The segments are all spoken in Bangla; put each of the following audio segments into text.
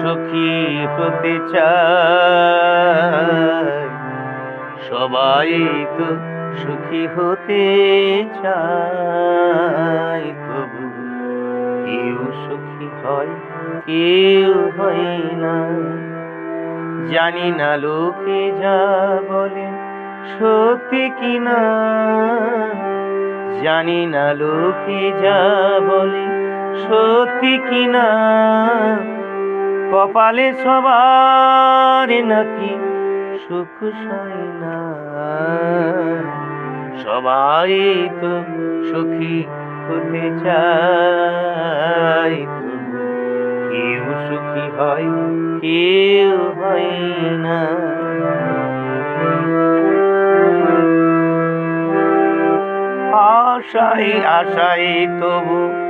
সুখী হতে চায়। সবাই তো সুখী হতে চায়, তবু কেউ সুখী হয়, কেউ হয় না। জানি না লোকে যা বলে, সত্যি কিনা জানি না লোকে যা বলে সত্যি কিনা? কপালে সবার নাকি সুখ সয় না? সবাই তো সুখী হতে তবু কেউ সুখী হয়, কেউ হয় না। আশাই আশাই তবু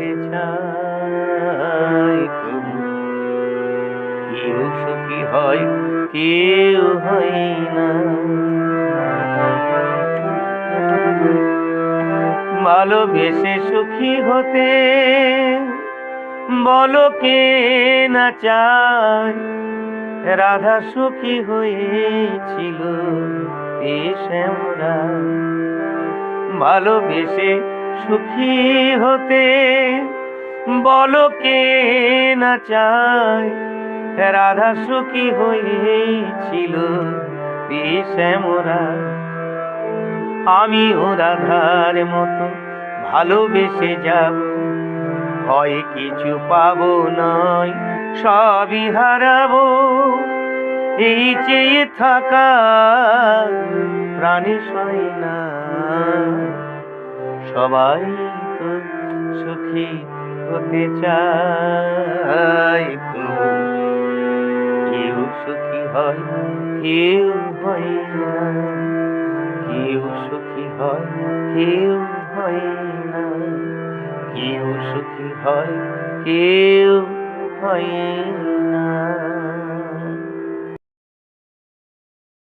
হতে তবু কেউ সুখী হয়, কেউ হয় না। ভালোবেসে সুখী হতে বলো কে না চায়। রাধা সুখী হয়েছিল এ শ্যামরা ভালোবেসে সুখী হতে বলো কে না চায়? রাধা সুখী হয়েছিল শ্যামরা আমিও রাধার মতো ভালোবেসে যাব। হয় কিছু পাবো নয়, সবই হারাবো। এই চেয়ে থাকা প্রাণী সয় না। সবাই তো সুখী হতে চায় তবু কেউ সুখী হয়, কেউ হয় না। কেউ সুখী হয়, কেউ হয় না। কেউ সুখী হয়, কেউ হয় না।